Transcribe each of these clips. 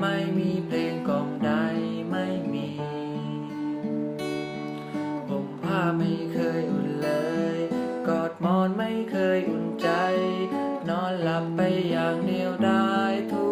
ไม่มีเพลงกล่อมใดไม่มี ผมผ้าไม่เคยอุ่นเลย กอดมอนไม่เคยอุ่นใจ นอนหลับไปอย่างเดียวได้ทุก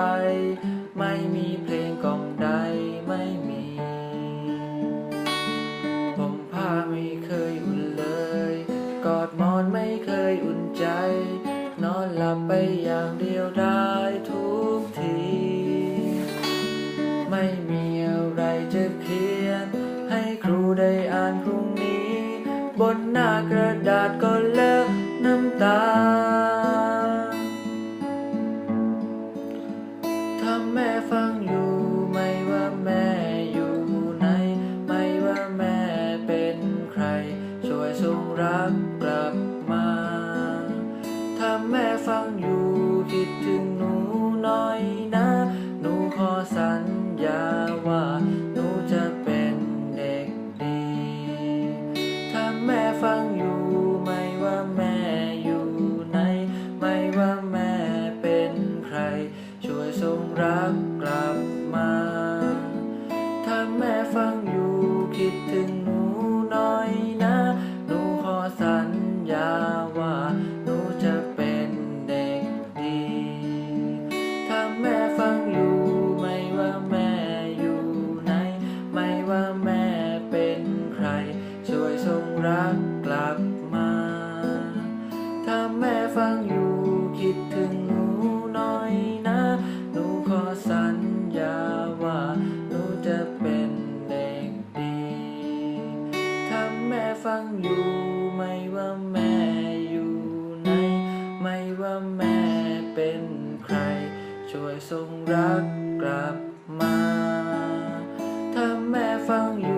ไป ไม่มีเพลงกล่อมใดไม่มี ผมผ้าไม่เคยอุ่นเลย กอดมอนไม่เคยอุ่นใจ นอนหลับไปอย่างเดียวได้ทุกที ไม่มีอะไรจะคิด รักกลับมา ถ้าแม่ฟังอยู่คิดถึงหนูหน่อยนะ หนูขอสัญญาว่า หนูจะเป็นเด็กดี ถ้าแม่ฟังอยู่ไม่ว่าแม่อยู่ไหน ไม่ว่าแม่เป็นใคร ช่วยส่งรักกลับมา ถ้าแม่ฟังอยู่คิดถึง ช่วยส่งรักกลับมา ถ้าแม่ฟังอยู่คิดถึงหนูหน่อยนะ หนูขอสัญญาว่าหนูจะเป็นเด็กดี ถ้าแม่ฟังอยู่ไม่ว่าแม่อยู่ไหน ไม่ว่าแม่เป็นใคร ช่วยส่งรักกลับมา ถ้าแม่ฟังอยู่